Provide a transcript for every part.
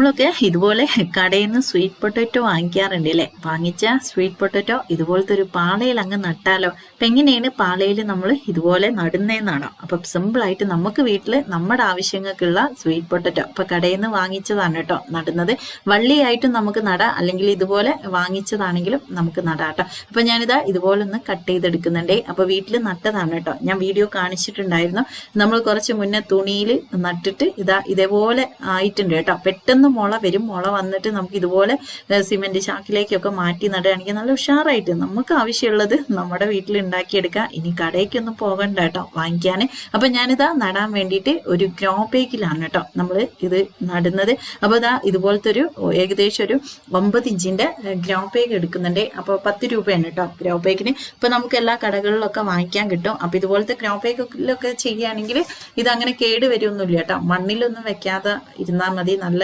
നമ്മളൊക്കെ ഇതുപോലെ കടയിൽ നിന്ന് സ്വീറ്റ് പൊട്ടറ്റോ വാങ്ങിക്കാറുണ്ട് അല്ലേ വാങ്ങിച്ച സ്വീറ്റ് പൊട്ടറ്റോ ഇതുപോലത്തെ ഒരു പാളയിൽ അങ്ങ് നട്ടാലോ? അപ്പം എങ്ങനെയാണ് പാളയിൽ നമ്മൾ ഇതുപോലെ നടുന്നതെന്നാണോ അപ്പം സിമ്പിളായിട്ട് നമുക്ക് വീട്ടിൽ നമ്മുടെ ആവശ്യങ്ങൾക്കുള്ള സ്വീറ്റ് പൊട്ടറ്റോ അപ്പം കടയിൽ നിന്ന് വാങ്ങിച്ചതാണ് കേട്ടോ നടുന്നത്. വള്ളിയായിട്ടും നമുക്ക് നടാം. അല്ലെങ്കിൽ ഇതുപോലെ വാങ്ങിച്ചതാണെങ്കിലും നമുക്ക് നടാം കേട്ടോ. അപ്പം ഞാനിതാ ഇതുപോലെ ഒന്ന് കട്ട് ചെയ്തെടുക്കുന്നുണ്ട്. അപ്പോൾ വീട്ടിൽ നട്ടതാണ് കേട്ടോ. ഞാൻ വീഡിയോ കാണിച്ചിട്ടുണ്ടായിരുന്നു. നമ്മൾ കുറച്ച് മുന്നേ തുണിയിൽ നട്ടിട്ട് ഇതാ ഇതേപോലെ ആയിട്ടുണ്ട് കേട്ടോ. പെട്ടെന്ന് മുള വരും. മുള വന്നിട്ട് നമുക്ക് ഇതുപോലെ സിമെന്റ് ചാക്കിലേക്കൊക്കെ മാറ്റി നടുകയാണെങ്കിൽ നല്ല ഉഷാറായിട്ട് നമുക്ക് ആവശ്യമുള്ളത് നമ്മുടെ വീട്ടിൽ ഉണ്ടാക്കിയെടുക്കാം. ഇനി കടയ്ക്കൊന്നും പോകണ്ട കേട്ടോ വാങ്ങിക്കാൻ അപ്പൊ ഞാനിതാ നടാൻ വേണ്ടിയിട്ട് ഒരു ഗ്രോ പേക്കിലാണ് കേട്ടോ നമ്മൾ ഇത് നടുന്നത്. അപ്പൊ ഇതാ ഇതുപോലത്തെ ഒരു ഏകദേശം ഒരു ഒമ്പത് ഇഞ്ചിന്റെ ഗ്രോ പേക്ക് എടുക്കുന്നുണ്ട്. അപ്പോൾ പത്ത് രൂപയാണ് കേട്ടോ ഗ്രോ പേക്കിന് ഇപ്പൊ നമുക്ക് എല്ലാ കടകളിലൊക്കെ വാങ്ങിക്കാൻ കിട്ടും. അപ്പൊ ഇതുപോലത്തെ ഗ്രോ പേക്കിലൊക്കെ ചെയ്യുകയാണെങ്കിൽ ഇതങ്ങനെ കേട് വരുമൊന്നുമില്ല കേട്ടോ. മണ്ണിലൊന്നും വെക്കാതെ ഇരുന്നാൽ മതി. നല്ല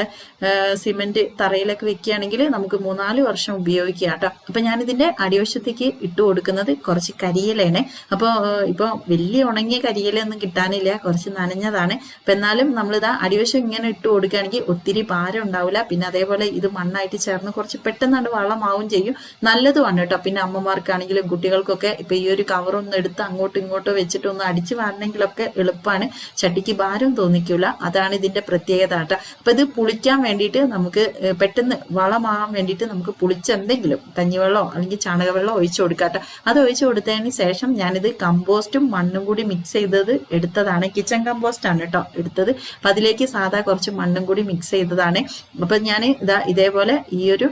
സിമെന്റ് തറയിലൊക്കെ വെക്കുകയാണെങ്കിൽ നമുക്ക് മൂന്നാൽ വർഷം ഉപയോഗിക്കുക കേട്ടോ. അപ്പൊ ഞാനിതിന്റെ അടിവശത്തേക്ക് ഇട്ട് കൊടുക്കുന്നത് കുറച്ച് കരിയിലാണ് അപ്പോൾ ഇപ്പോൾ വലിയ ഉണങ്ങിയ കരിയിലൊന്നും കിട്ടാനില്ല. കുറച്ച് നനഞ്ഞതാണ്. അപ്പൊ എന്നാലും നമ്മളിതാ അടിവശം ഇങ്ങനെ ഇട്ട് കൊടുക്കുകയാണെങ്കിൽ ഒത്തിരി ഭാരം ഉണ്ടാവില്ല. പിന്നെ അതേപോലെ ഇത് മണ്ണായിട്ട് ചേർന്ന് കുറച്ച് പെട്ടെന്നാണ് വളമാവും ചെയ്യും. നല്ലതുമാണ് കേട്ടോ. പിന്നെ അമ്മമാർക്കാണെങ്കിലും കുട്ടികൾക്കൊക്കെ ഇപ്പൊ ഈ ഒരു കവറൊന്നും എടുത്ത് അങ്ങോട്ടും ഇങ്ങോട്ടോ വെച്ചിട്ട് ഒന്ന് അടിച്ചു വാരണമെങ്കിലൊക്കെ എളുപ്പമാണ് ചട്ടിക്ക് ഭാരം തോന്നിക്കില്ല അതാണ് ഇതിന്റെ പ്രത്യേകത കേട്ടോ. അപ്പൊ ഇത് പുളിക്കാൻ വേണ്ടിയിട്ട് നമുക്ക് പെട്ടെന്ന് വളമാകാൻ വേണ്ടിയിട്ട് നമുക്ക് പുളിച്ച എന്തെങ്കിലും കഞ്ഞിവെള്ളമോ അല്ലെങ്കിൽ ചാണകവെള്ളം ഒഴിച്ചു കൊടുക്കാട്ടോ. അത് ഒഴിച്ചു കൊടുത്തതിന് ശേഷം ഞാനിത് കമ്പോസ്റ്റും മണ്ണും കൂടി മിക്സ് ചെയ്തത് എടുത്തതാണ്. കിച്ചൺ കമ്പോസ്റ്റ് ആണ് കേട്ടോ എടുത്തത്. അപ്പൊ അതിലേക്ക് സാധാ കുറച്ച് മണ്ണും കൂടി മിക്സ് ചെയ്തതാണ്. അപ്പൊ ഞാൻ ഇതാ ഇതേപോലെ ഈ ഒരു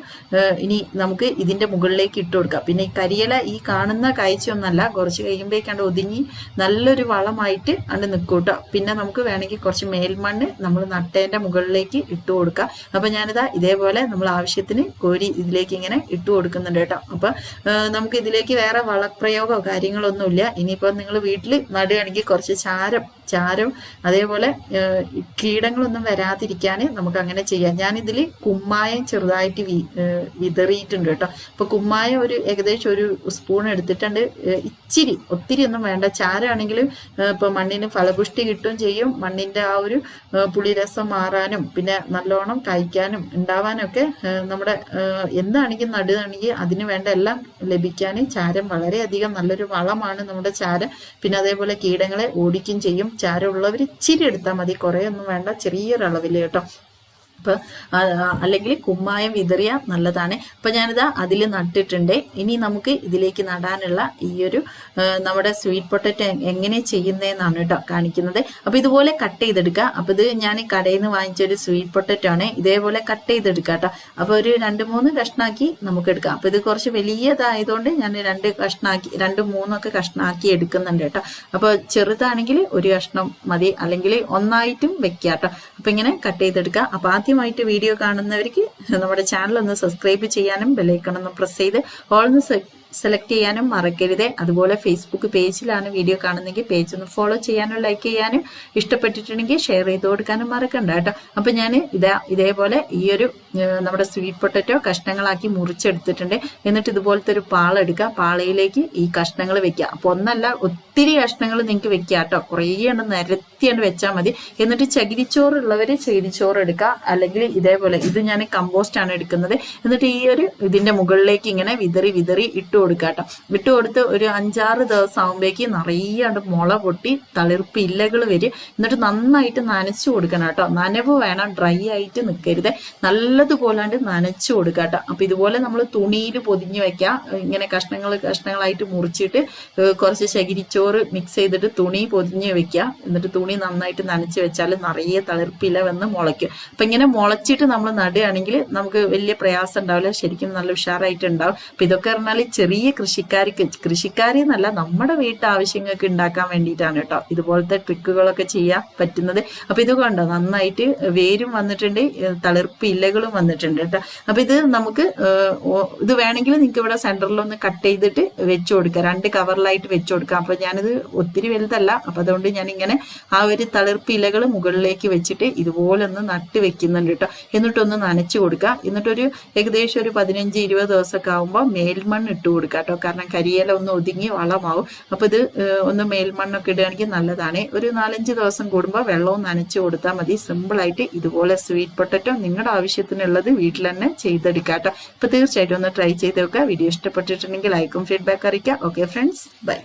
ഇനി നമുക്ക് ഇതിന്റെ മുകളിലേക്ക് ഇട്ട് കൊടുക്കാം. പിന്നെ ഈ കരിയില ഈ കാണുന്ന കാഴ്ചയൊന്നല്ല കുറച്ച് കഴിയുമ്പോഴേക്കാണ്ട് ഒതുങ്ങി നല്ലൊരു വളമായിട്ട് അണ്ട് നിൽക്കും കേട്ടോ പിന്നെ നമുക്ക് വേണമെങ്കിൽ കുറച്ച് മേൽമണ്ണ് നമ്മൾ നട്ടേന്റെ മുകളിലേക്ക് ഇട്ട് കൊടുക്കുക അപ്പൊ ഞാനിതാ ഇതേപോലെ നമ്മൾ ആവശ്യത്തിന് കോരി ഇതിലേക്ക് ഇങ്ങനെ ഇട്ട് കൊടുക്കുന്നുണ്ട് കേട്ടോ. അപ്പൊ നമുക്ക് ഇതിലേക്ക് വേറെ വളപ്രയോഗമോ കാര്യങ്ങളൊന്നുമില്ല ഇനിയിപ്പോ നിങ്ങൾ വീട്ടിൽ നടുകയാണെങ്കിൽ കുറച്ച് ചാരം ചാരം അതേപോലെ കീടങ്ങളൊന്നും വരാതിരിക്കാൻ നമുക്ക് അങ്ങനെ ചെയ്യാം. ഞാനിതിൽ കുമ്മായം ചെറുതായിട്ട് വിതറിയിട്ടുണ്ട് കേട്ടോ. അപ്പൊ കുമ്മായം ഒരു ഏകദേശം ഒരു സ്പൂൺ എടുത്തിട്ടുണ്ട്. ഇച്ചിരി ഒത്തിരി ഒന്നും വേണ്ട. ചാരമാണെങ്കിൽ ഇപ്പൊ മണ്ണിന് ഫലപുഷ്ടി കിട്ടുകയും ചെയ്യും. മണ്ണിന്റെ ആ ഒരു പുളിരസം മാറാനും പിന്നെ നല്ലോണം കഴിക്കാനും ഉണ്ടാവാനും ഒക്കെ നമ്മുടെ എന്താണെങ്കിൽ നടുകയാണെങ്കിൽ അതിന് വേണ്ട എല്ലാം ലഭിക്കാൻ ചാരം വളരെയധികം നല്ലൊരു വളമാണ് നമ്മുടെ ചാരം. പിന്നെ അതേപോലെ കീടങ്ങളെ ഓടിക്കും ചെയ്യും. ചാരം ഉള്ളവർ ഇച്ചിരി എടുത്താൽ മതി. കുറേ ഒന്നും വേണ്ട. ചെറിയൊരളവിൽ കേട്ടോ. അപ്പൊ അല്ലെങ്കിൽ കുമ്മായം വിതറിയ നല്ലതാണ്. അപ്പൊ ഞാനിതാ അതിൽ നട്ടിട്ടുണ്ട്. ഇനി നമുക്ക് ഇതിലേക്ക് നടാനുള്ള ഈ ഒരു നമ്മുടെ സ്വീറ്റ് പൊട്ടറ്റോ എങ്ങനെ ചെയ്യുന്നതെന്നാണ് കേട്ടോ കാണിക്കുന്നത്. അപ്പൊ ഇതുപോലെ കട്ട് ചെയ്തെടുക്കുക. അപ്പൊ ഇത് ഞാൻ കടയിൽ നിന്ന് വാങ്ങിച്ച ഒരു സ്വീറ്റ് പൊട്ടറ്റോ ആണ്. ഇതേപോലെ കട്ട് ചെയ്തെടുക്കുക കേട്ടോ. അപ്പൊ ഒരു രണ്ട് മൂന്ന് കഷ്ണാക്കി നമുക്ക് എടുക്കാം. അപ്പൊ ഇത് കുറച്ച് വലിയതായതുകൊണ്ട് ഞാൻ രണ്ട് കഷ്ണാക്കി രണ്ട് മൂന്നൊക്കെ കഷ്ണാക്കി എടുക്കുന്നുണ്ട് കേട്ടോ. അപ്പൊ ചെറുതാണെങ്കിൽ ഒരു കഷ്ണം മതി. അല്ലെങ്കിൽ ഒന്നായിട്ടും വെക്കാം കേട്ടോ. അപ്പൊ ഇങ്ങനെ കട്ട് ചെയ്തെടുക്കുക അപ്പോൾ ആദ്യം ആദ്യമായിട്ട് വീഡിയോ കാണുന്നവർക്ക് നമ്മുടെ ചാനൽ ഒന്ന് സബ്സ്ക്രൈബ് ചെയ്യാനും ബെല്ലൈക്കൺ ഒന്ന് പ്രസ് ചെയ്ത് ഓൾ ഒന്ന് സെലക്ട് ചെയ്യാനും മറക്കരുത്. അതുപോലെ ഫേസ്ബുക്ക് പേജിലാണ് വീഡിയോ കാണുന്നെങ്കിൽ പേജ് ഒന്ന് ഫോളോ ചെയ്യാനും ലൈക്ക് ചെയ്യാനും ഇഷ്ടപ്പെട്ടിട്ടുണ്ടെങ്കിൽ ഷെയർ ചെയ്ത് കൊടുക്കാനും മറക്കണ്ട കേട്ടോ. അപ്പൊ ഞാൻ ഇതാ ഇതേപോലെ ഈ ഒരു നമ്മുടെ സ്വീറ്റ് പൊട്ടറ്റോ കഷ്ണങ്ങളാക്കി മുറിച്ചെടുത്തിട്ടുണ്ട്. എന്നിട്ട് ഇതുപോലത്തെ ഒരു പാള എടുക്കുക പാളയിലേക്ക് ഈ കഷ്ണങ്ങൾ വെക്കുക. അപ്പൊ ഒന്നല്ല ഒത്തിരി കഷ്ണങ്ങൾ നിങ്ങൾക്ക് വെക്കുക കേട്ടോ. കുറേ എണ്ണം നിരത്തിയാണ് വെച്ചാൽ മതി. എന്നിട്ട് ചകിരിച്ചോറുള്ളവര് ചകിരിച്ചോറ് എടുക്കുക. അല്ലെങ്കിൽ ഇതേപോലെ ഇത് ഞാൻ കമ്പോസ്റ്റ് ആണ് എടുക്കുന്നത്. എന്നിട്ട് ഈ ഒരു ഇതിന്റെ മുകളിലേക്ക് ഇങ്ങനെ വിതറി വിതറി ഇട്ടു കൊടുക്കുക കേട്ടോ ഇട്ട് കൊടുത്ത് ഒരു അഞ്ചാറ് ദിവസം ആകുമ്പോഴേക്ക് നിറയെ മുള പൊട്ടി തളിർപ്പ് ഇലകൾ വരും. എന്നിട്ട് നന്നായിട്ട് നനച്ചു കൊടുക്കണം കേട്ടോ. നനവ് വേണം ഡ്രൈ ആയിട്ട് നിൽക്കരുത് നല്ലതുപോലാണ്ട് നനച്ചു കൊടുക്കുക കേട്ടോ. അപ്പൊ ഇതുപോലെ നമ്മൾ തുണിയിൽ പൊതിഞ്ഞു വെക്കാം ഇങ്ങനെ കഷ്ണങ്ങൾ കഷ്ണങ്ങളായിട്ട് മുറിച്ചിട്ട് കുറച്ച് ശകിരിച്ചോറ് മിക്സ് ചെയ്തിട്ട് തുണി പൊതിഞ്ഞ് വെക്കുക. എന്നിട്ട് തുണി നന്നായിട്ട് നനച്ച് വെച്ചാൽ നിറയെ തളിർപ്പില വന്ന് മുളയ്ക്കും. അപ്പൊ ഇങ്ങനെ മുളച്ചിട്ട് നമ്മൾ നടുകയാണെങ്കിൽ നമുക്ക് വലിയ പ്രയാസം ഉണ്ടാവില്ല. ശരിക്കും നല്ല ഉഷാറായിട്ട് ഉണ്ടാവും. അപ്പൊ ഇതൊക്കെ പറഞ്ഞാൽ ചെറിയ ചെറിയ കൃഷിക്കാർക്ക് കൃഷിക്കാരി എന്നല്ല നമ്മുടെ വീട്ടാവശ്യങ്ങൾക്ക് ഉണ്ടാക്കാൻ വേണ്ടിയിട്ടാണ് കേട്ടോ ഇതുപോലത്തെ ട്രിക്കുകളൊക്കെ ചെയ്യാൻ പറ്റുന്നത്. അപ്പൊ ഇത് കണ്ടോ നന്നായിട്ട് വേരും വന്നിട്ടുണ്ട് തളിർപ്പ് ഇലകളും വന്നിട്ടുണ്ട് കേട്ടോ. അപ്പൊ ഇത് നമുക്ക് ഇത് വേണമെങ്കിൽ നിങ്ങൾക്ക് ഇവിടെ സെന്ററിൽ ഒന്ന് കട്ട് ചെയ്തിട്ട് വെച്ചു കൊടുക്കാം. രണ്ട് കവറിലായിട്ട് വെച്ചു കൊടുക്കാം. അപ്പൊ ഞാനിത് ഒത്തിരി വലുതല്ല അപ്പൊ അതുകൊണ്ട് ഞാൻ ഇങ്ങനെ ആ ഒരു തളിർപ്പ് ഇലകൾ മുകളിലേക്ക് വെച്ചിട്ട് ഇതുപോലെ ഒന്ന് നട്ട് വെക്കുന്നുണ്ട് കേട്ടോ. എന്നിട്ടൊന്ന് നനച്ചു കൊടുക്കുക എന്നിട്ടൊരു ഏകദേശം ഒരു പതിനഞ്ച് ഇരുപത് ദിവസമൊക്കെ ആകുമ്പോൾ മേൽമണ്ണ് ഇട്ട് കൊടുക്കുക കൊടുക്കുക കേട്ടോ കാരണം കരിയില ഒന്ന് ഒതുങ്ങി വളമാവും. അപ്പോൾ ഇത് ഒന്ന് മേൽമണ്ണൊക്കെ ഇടുകയാണെങ്കിൽ നല്ലതാണ്. ഒരു നാലഞ്ച് ദിവസം കൂടുമ്പോൾ വെള്ളവും നനച്ചു കൊടുത്താൽ മതി. സിമ്പിളായിട്ട് ഇതുപോലെ സ്വീറ്റ് പൊട്ടറ്റോ നിങ്ങളുടെ ആവശ്യത്തിനുള്ളത് വീട്ടിൽ തന്നെ ചെയ്തെടുക്കാം കേട്ടോ അപ്പോൾ തീർച്ചയായിട്ടും ഒന്ന് ട്രൈ ചെയ്ത് നോക്കുക. വീഡിയോ ഇഷ്ടപ്പെട്ടിട്ടുണ്ടെങ്കിൽ ലൈക്കും ഫീഡ്ബാക്ക് അറിയിക്കുക. Okay friends bye